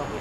হবে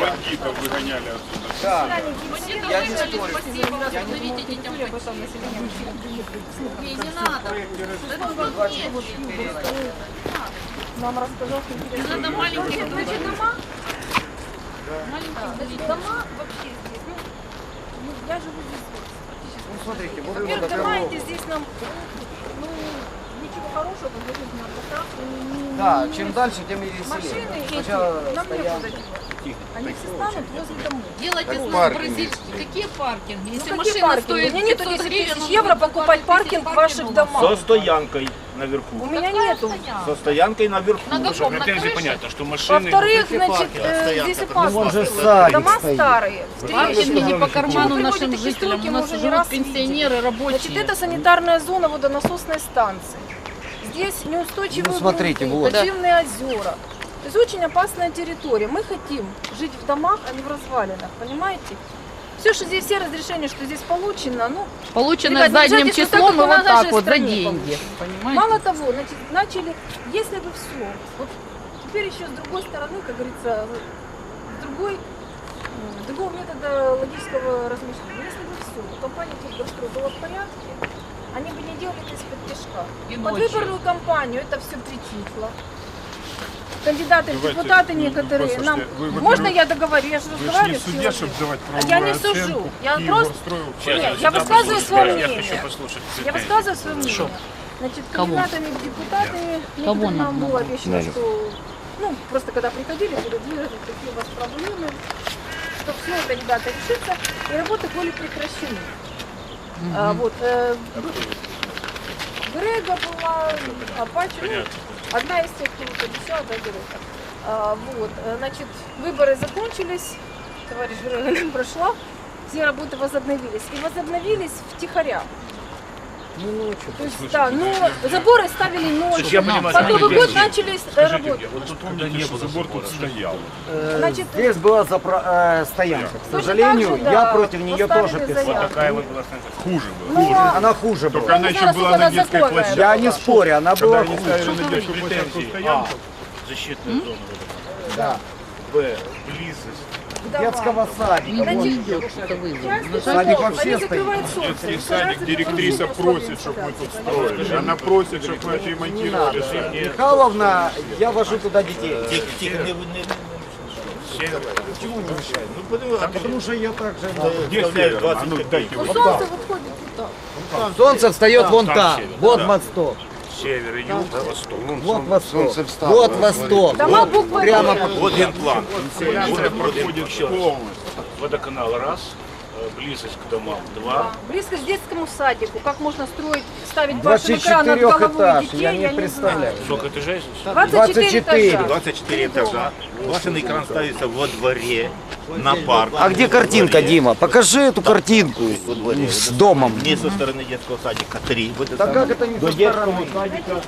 Бандитов выгоняли отсюда. Я не спорю. Возобновите детям Не, не надо. Нам рассказал, что Не надо маленьких Значит, дома, Маленьких дома вообще здесь, ну, ну, я живу здесь. Ну смотрите, вот Во-первых, дома здесь нам, ну, хорошего нам пока. не- Да, не- чем дальше, тем и веселее. Машины эти, Сначала нам некуда девать. Они все станут возле домов. Делайте Так знак паркинги. бразильский. Какие паркинги? Ну Если какие машина паркинги? стоит У меня нету 500 10 гривен, тысяч евро покупать паркинг в ваших домах. Со стоянкой наверху. У меня Какая нету. стоянка? Со стоянкой наверху. На каком? На Опять же крыше? понятно, что машины... Во-вторых, значит, э, здесь опасно. вон же садик Дома стоит. старые. Паркинги не по карману нашим жителям. У нас уже живут раз пенсионеры, Значит, рабочие. это санитарная зона водонасосной станции. Здесь неустойчивые Ну, смотрите, грунты, вот. подземные озера. То есть очень опасная территория. Мы хотим жить в домах, а не в развалинах, понимаете? Все, что здесь, все разрешения, что здесь получено, ну, Полученное Ребят, задним числом и вот так вот за деньги. Понимаете? Мало того, значит, начали, если бы все, вот теперь еще с другой стороны, как говорится, с другой, другого метода логического размышления. Если бы все, компания Киргорстрой была в порядке, они бы не делали это тяжка. И Под ночью. выборную кампанию это все притихло. Кандидаты в Давайте, депутаты ну, некоторые послушайте, нам... вы, во-первых, Можно я договорю? Я же Вы же не разговариваю с судья, человеком. чтобы давать Я правовую не сужу. оценку. Я и просто- устроил. Нет, я высказываю свое Я мнение. хочу послушать. Я высказываю свое мнение. Значит, Кого? кандидатами в депутаты Кого некоторым нам нам было надо? обещано, что, ну, просто когда приходили, говорят, выразить, какие у вас проблемы, что все кандидаты решится, и работы были прекращены. А, вот, э, Грега была, Апачи, ну, одна из тех, кто обещал, да, Грега. А, вот, э, значит, выборы закончились, товарищ Грега прошла, все работы возобновились. И возобновились втихаря. Ну, ночью. То есть, да, но заборы ставили ночью. я понимаю, Под Новый год начали работать. вот тут помните, что забор тут стоял. Значит, Здесь была э, стоянка. К Точно сожалению, так же, да, я против нее поставили тоже писал. заявку. Такая вот была станция. Хуже было. Ну, а Она хуже Только была. она не еще была на детской площадке. Я не спорю, она Когда была они хуже. ставили на детскую площадку стоянку, Защитная зона. вот эта. Да. Б. Близость детского садика. Частный Садик вообще солнце. Детский садик, директриса просит, чтобы мы тут строили. Она просит, чтобы мы отремонтировали. Михайловна, я вожу туда детей. Тихо, тихо, не, не, не, Почему не мешает? Ну, потому, А потому что я так же... Где Вставляют север? 20 А ну копеек. дайте Ну, вот солнце выходит вот так. Солнце встает вон там там, север, вот да. Север, юг, восток. вот восток, вот восток, Дома вот буквы прямо Вот генплан. Инсоляция Вот проходит. Водоканал раз, близость к домам два. Близко к детскому садику. Как можно строить, ставить башенный 24 кран над головой этаж, детей, я не представляю. Сколько этажей здесь? 24 24. этажа. 24 этажа. Башенный кран ставится во дворе, на парк. А где картинка, Дима? Покажи эту картинку с домом. Мне со стороны детского садика три. Вот Так это как это не со стороны? садика.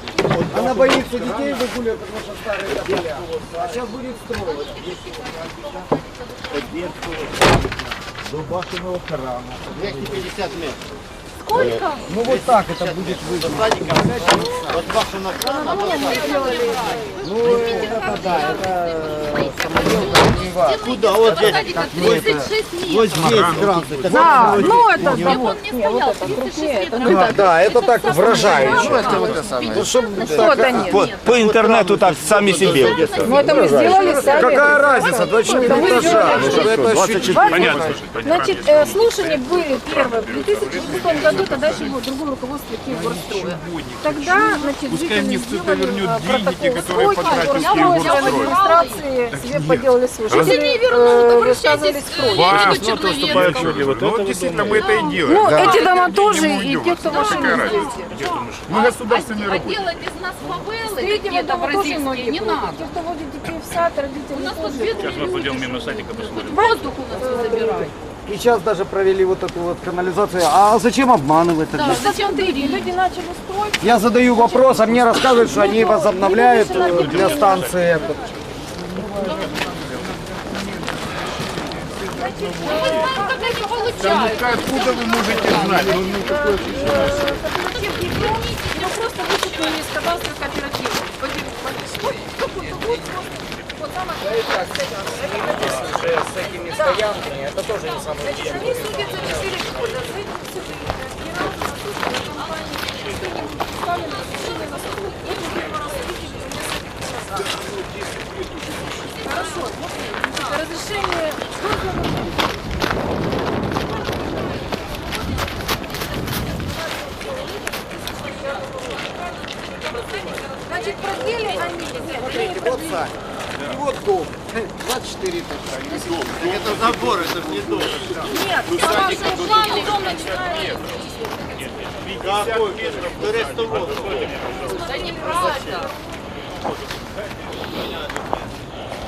Она боится детей выгуливать, потому что старые тополя. А сейчас будет строить. От детского садика до башенного крана. 250 метров. Сколько? Ну вот так это будет выглядеть. От башенного крана до Ну это да, это. Куда? Вот здесь. Вот здесь кран. А, ну это да, Нет, вот. он не стоял, 36 метров. А, да, это так выражающе. Ну, нет. По, интернету так сами себе. Ну это мы сделали сами. Какая разница? 24 этажа. Понятно. Значит, э, слушания были первые в 2006 году, тогда еще было другое руководство Киевгорстроя. Тогда, значит, Пускай мне жители кто-то сделали вернет э, деньги, которые потратил я была Киевгорстрой. в администрации себе поделали слушатели. Если не вернут, э, обращайтесь к против. Леониду Черновецкому. Ну вот действительно мы это и Ну, делаем. эти дома тоже, мы и те, кто Ну, машины ездит. Мы государственные А работники. делать из нас фавелы какие-то бразильские многие не надо. Те, кто водит детей в сад, У родители нас тут Сейчас мы пойдем мимо садика посмотрим. Воздух у нас не забирают. И сейчас даже провели вот эту вот канализацию. А зачем обманывать Да, тогда? зачем Смотрите, ты люди начали строить. Я задаю вопрос, а мне рассказывают, что они возобновляют э, для станции этот. Получают. Откуда вы можете знать? Ну, ну, просто. Вот там С этими стоянками, это тоже не самое Значит, они судятся 4 года. За этим суды ни разу на суд на компании никто не был представлен на суд. Это первый раз видели несколько назад. Хорошо, вот разрешение. Оно Значит, продлили они. Нет, не Вот продлили. Сань. И вот дом. 24 этажа. Это забор, это не дом. Нет, по вашему плану дом начинает. Какой метров? До рестового. Да неправда.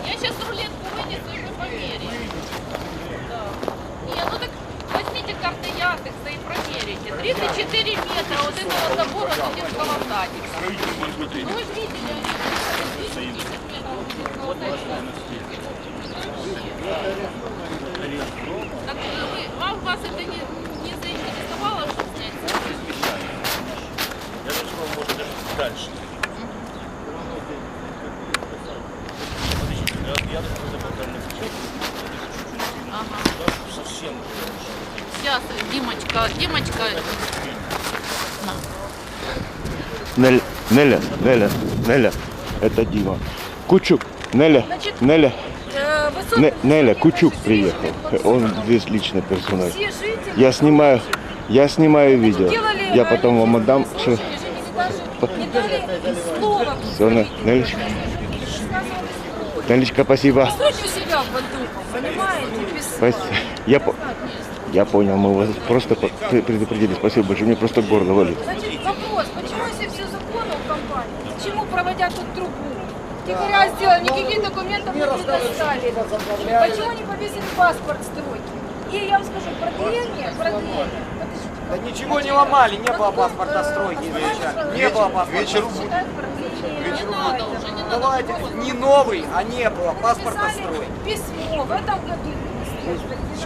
Я сейчас рулетку вынесу и мы померяем. Да. Не, ну так возьмите карты Яндекса и промерите. 34 метра вот этого забора до детского садика. Ну вы же видели, они 210 метров от детского садика. Так вы, вам вас это не, не заинтересовало? Я дальше. Думаю, это потом Ага. совсем. Сейчас, Димочка, Димочка, Неля, Неля, Неля, Неля, это Дима. Кучук, Неля, Значит, Неля, Э, Не- Неля, Кучук приехал. Он здесь личный персонаж. Все Я снимаю, я снимаю видео. делали, Я потом вам отдам. слова. Все, Нелечка. Нелечка, спасибо. Я, я понял, мы вас просто предупредили. Спасибо большое. Мне просто горло болит. Значит, вопрос, почему если все законно в компании, почему проводят тут трубу? Тихоря сделали, никаких документов не предоставили. Почему не повесили паспорт стройки? И я вам скажу, продление, продление. Да ничего не ломали, не было паспорта стройки. Не было паспорта. Продление. не надо уже, не надо. Давайте, не новый, а не было паспорта стройки. письмо в этом году.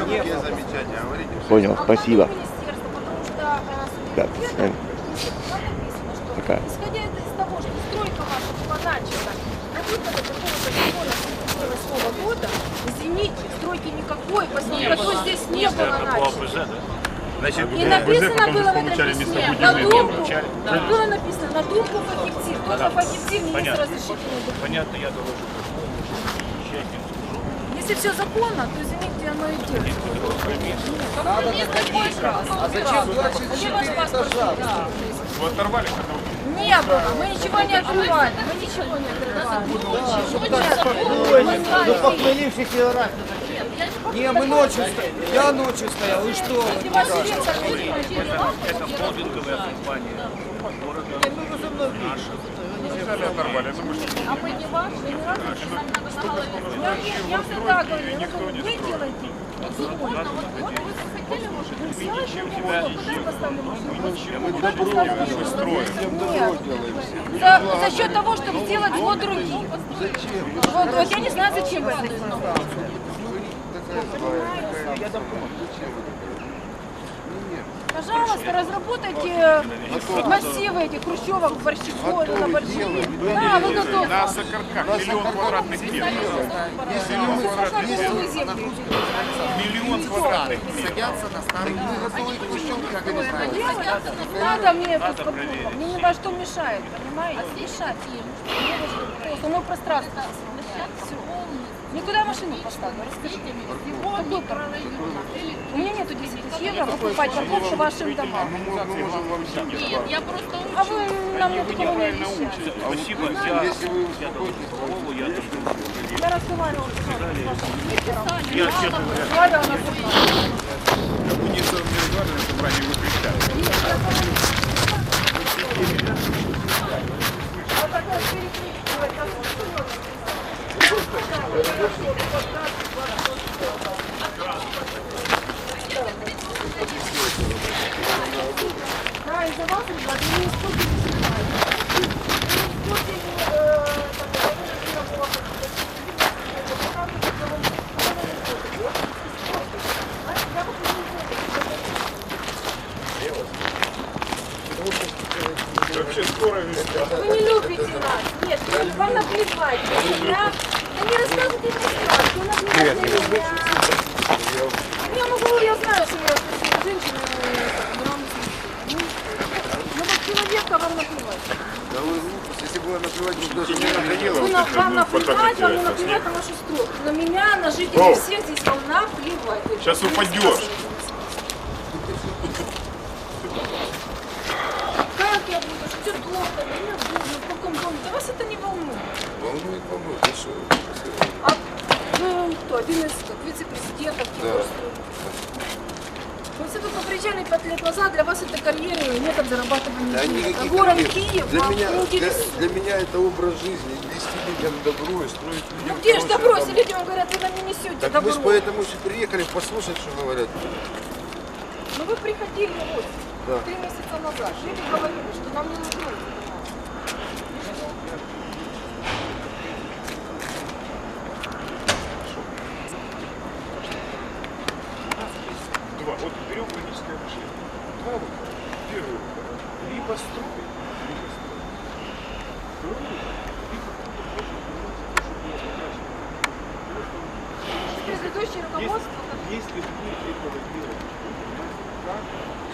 Не было. замечания говорите? Понял, спасибо. Министерство, потому что э, Да, исходя из того, что стройка ваша была начата выхода такого закона 1998 года, извините, стройки не Такой здесь не было раньше. Да? Значит, И написано было в этом письме, на думку, получали. было написано на думку фактивтив, только фактивтив не Понятно. разрешительный документ. понятно, я доложу. Если все законно, то извините, оно и делается. Надо доходить. А зачем 24 этажа? Вы оторвали когда Не было, мы ничего не открывали, мы ничего не открывали. Ну похмелившийся раз. Не, мы ночью стояли. Я ночью стоял. И что? Это холдинговая компания города наша. А мы не ваши, не голове. я, всегда говорю, вы делаете. Вот вы За, за счет того, чтобы сделать вот другие. Вот, вот я не знаю, зачем это. Пожалуйста, разработайте массивы этих хрущевок в Борщикове, на Борщеве. Да, вы готовы. На Сокарках миллион квадратных метров. Миллион квадратных метров. Миллион квадратных метров. Садятся на. Не надо мне тут какого-то. Мне ни во что мешает, понимаете? Мешать им. Просто оно пространство. Никуда машину поставлю, расскажите мне. У меня нету 10 тысяч евро покупать парковку вашим домам. Нет, я просто А вы нам не такого не обещали. Спасибо, я, доложу Павлову, я тоже. Я разговаривала с спикером. Я, честно говоря. Коммунисты не разговаривали на собрании, вы кричали. Вот так вот перекрикивать, как Да, из-за вас, ребята, не испортили снимать. Не испортили, э, так, я вот не Вообще скоро везде. Вы не любите нас. Нет, вы- вам наплевать. Я... Да не рассказывайте мне сказки, вы наплевать на меня. Я могу, я знаю, что я красивая женщина, но вам- ну, ну, вот человека вам наплевать. Да вы глупость. Если бы вы наплевать, бы даже не находило. На, вам наплевать, вам не наплевать на вашу стройку. На меня, на жителей О! всех здесь вам наплевать. Сейчас упадешь. Как я буду? Что плохо? Меня буду в каком доме? Да вас это не волнует. Волнует, волнует. Что? А кто? Один из вице-президентов Кипрского. Если вы поприезжали пять лет назад, для вас это карьера и метод зарабатывания Да денег. Город карьер. Киев для вам меня, для, для меня это образ жизни. Вести людям добро и строить людям Ну где же добро, если людям говорят, вы нам не несете Так добро. мы же поэтому сюда приехали послушать, что говорят. Ну вы приходили вот Да. три месяца назад, жили говорили, что нам не нужно. Два. Вот берем логическое мышление. Два выхода. Первый выход. Либо строить, либо строить. Второй выход. Предыдущее руководство, как Если вы этого делать, как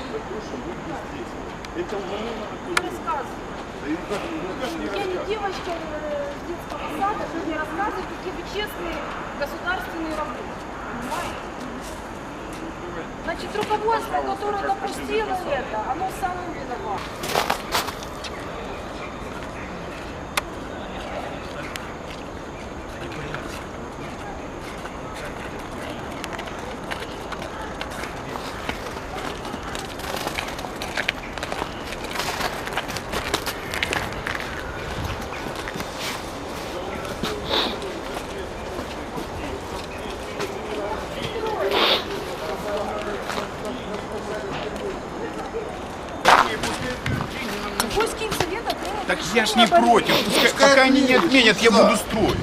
за то, что вы не здесь. Это уголовно вы наказуемо. рассказываете. Да и как, ну, как не Я не рассказывать? девочка э, с детского сада, что мне рассказывают, какие вы честные государственные работы. Понимаете? Значит, руководство, которое допустило это, оно самым виновато. Пусть Киевсовет отменит Так решение я ж не против. Пускай- пока они не отменят, я буду строить.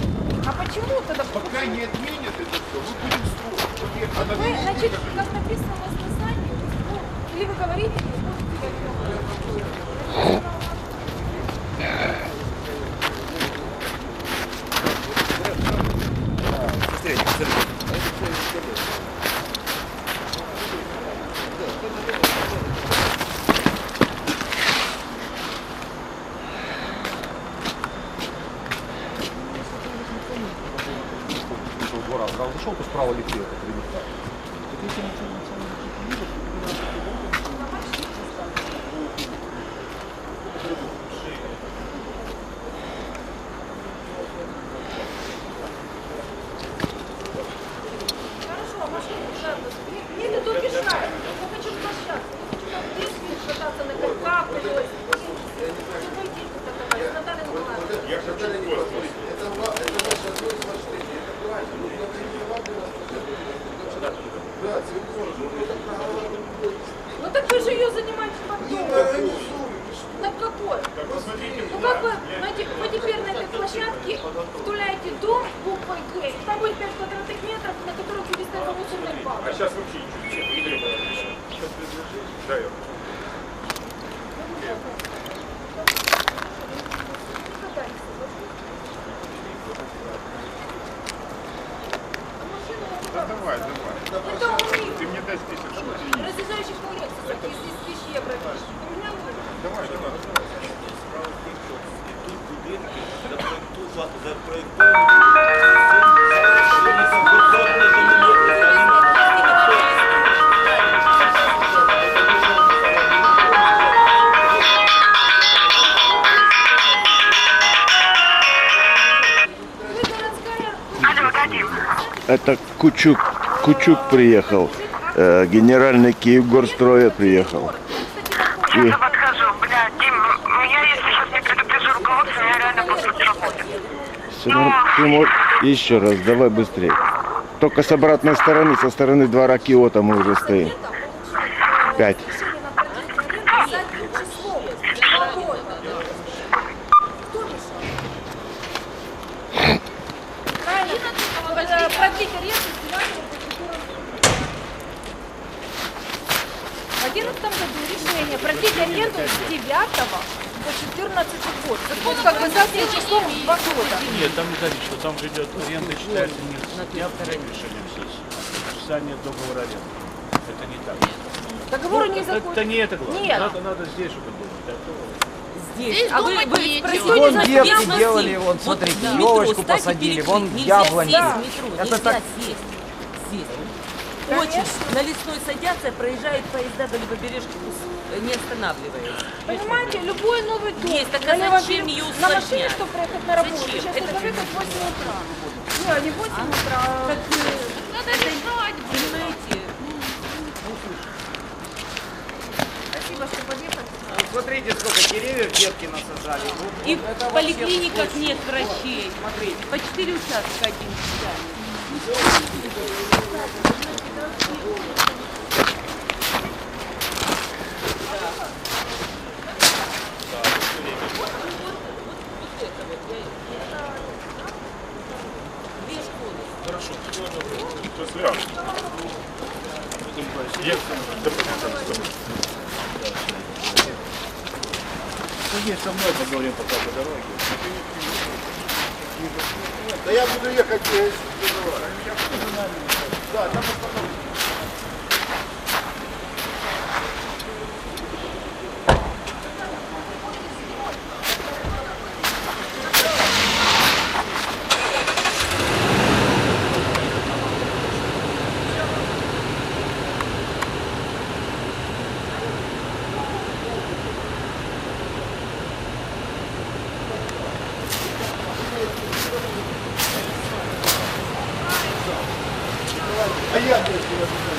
А почему тогда? Пока не отменят это все, мы будем строить. Вы, значит, как- как написано у вас на сайте, ну, или вы говорите, Это Кучук, Кучук приехал. Э, генеральный Киевгорстроя приехал. И Я подхожу, бля, Дим, я если сейчас не предупрежу руководство, меня реально будут работать. всё норм- ты мо- еще раз, давай быстрее. Только с обратной стороны, со стороны двора Киота мы уже стоим. Пять. решение на продлить аренду задним числом. Свободно. Кто мешал? Правильно, э, продлить аренду с 9 по 14. В 2011 году решение продлить аренду с 9 по 14 год. Так вот как бы задним числом два года. Нет, там не зависит, там же идет аренда считается не с дня решения все, с подписания договора аренды. Это не так. Договор не это, закончен. это не это главное. Нет. Надо, надо здесь, чтобы думать. А то- Здесь а вы, вы спросили Вон девки делали, вон, Вот смотрите, в метро елочку посадили, вон яблони. Да. метро, Это так- сесть. Сесть. Очень. На лесной садятся, проезжают поезда до левобережки, э, не останавливаясь. Понимаете, любой новый дом. Есть, так на а зачем ее На машине, чтобы проехать на работу. Зачем? Сейчас Это человек в 8 утра. Не, не в 8 утра, а Как, э, Надо решать. понимаете, Спасибо, что подъехали. Вот Смотрите, сколько деревьев детки насажали. Вот и это в поликлиниках нет врачей. Смотрите. По 4 участка один школы. Сейчас ляжу. Есть. Да, пожалуйста. Ну, есть со мной поговорим пока по дороге. Да я буду ехать. りがとうございます。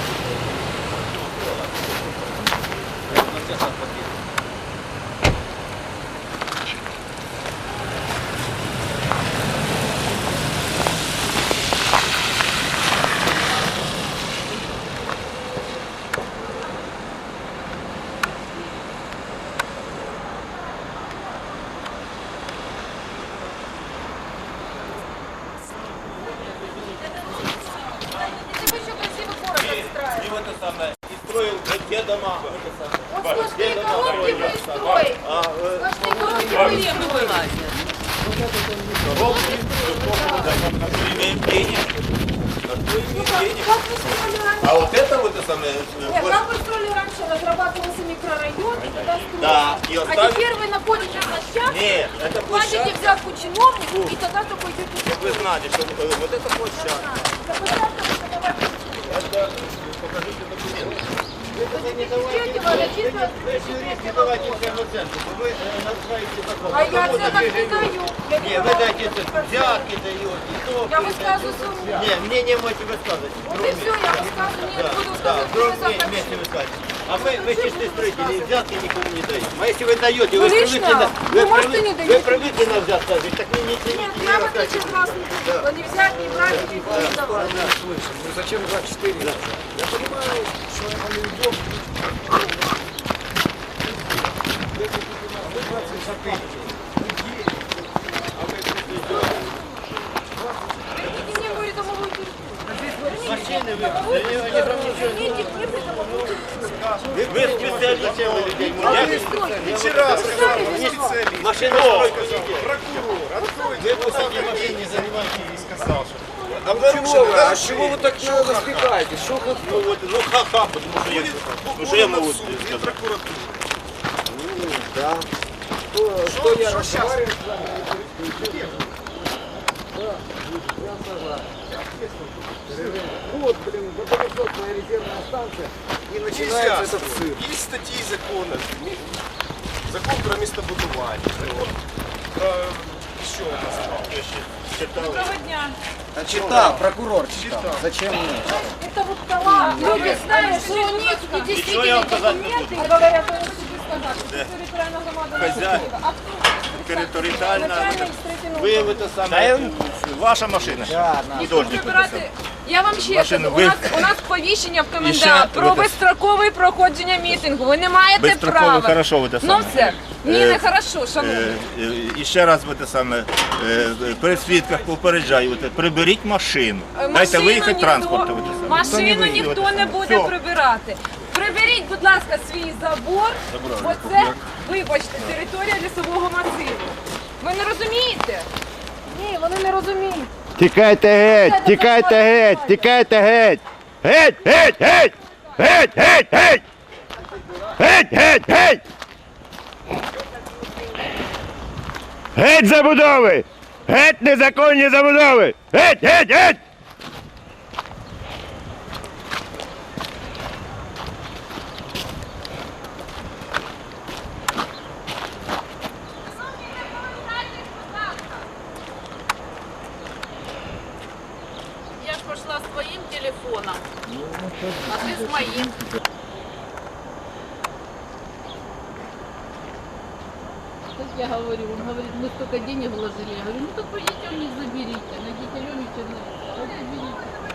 Как вы строили раньше? А вот это вот это самое, Нет, вот, как вы строили раньше? Разрабатывался микрорайон, и тогда строили. Да, и А теперь вы находите площадку, Нет, это платите площадка. взятку чиновнику, и тогда только идете вы знали, что э, вот эта площадка. Это, покажите документы. Не давайте, не давайте всем оценку, бо ви е, нарушаєте закон. А я Тому оценок не движению- даю. Я не Ні, ви давала дайте оценок. оценку. Взятки даєте, то. Я высказываю свою мнение. Ні, мені не можете висказувати. Вот и все, я высказываю, не Да, буду да, сказать, кроме что я захочу. вместе высказывать. А мы, мы чистые строители, взятки никому не даем. А если вы даете, Ну, вы лично, привыкли на, вы, вы, можете, привык- не вы привыкли на взятку жить, так не, не, не, Нет, не я в рассказывайте. отличие от вас не взять, не брать, не давать. Ну зачем 24? Я понимаю, что это неудобно. Вы 24. Придите мне, говорит, домовую территорию. Машины вы, они, там ничего. Вы, вы специалист, чем вы людей А стройте. Вчера специалист. Машины стройка Прокурор, откройте. Вы пускайте машины не занимайтесь. И сказал, что Чего вы? А чего вы так наспекаете? Что как Ну вот, ну ха-ха, потому что я, ну что я могу сказать? прокуратура. Да. Что, что я разговариваю с вами? Я согласен. Вот, блин, водонасосная резервная станция, и начинается этот цирк. Есть статьи закона. Закон про містобудування, закон про нас там? Доброго дня. Читал, прокурор читал. Зачем мне? Это вот талант. Люди знают, что у них недействительные документы, говорят, что сказать, что территориальная громада Хозяин. А кто? територіальна. Ви ви то саме ваша машина. Я вам ще кажу, у нас у нас повіщення в комендант про безстрокове проходження мітингу. Ви не маєте права. хорошо ви те ну, саме. Ну все. Ні, не е, хорошо, е, шановні. Е, і ще раз ви те саме при свідках попереджаю, приберіть машину. Дайте виїхати транспорту. Машину ніхто не буде прибирати. Приберіть, будь ласка, свій забор, бо це, вибачте, територія лісового масиву. Ви не розумієте? Ні, вони не розуміють. Тікайте геть, тікайте геть, тікайте геть. Геть, геть, геть! Геть, геть, геть! Геть, геть, геть! Геть забудови! Геть незаконні забудови! Геть, геть, геть! Телефоном, а ты с моим. Как я говорю, он говорит, мы столько денег вложили. Я говорю, ну так пойдите у них заберите, найдите Леню вот заберите.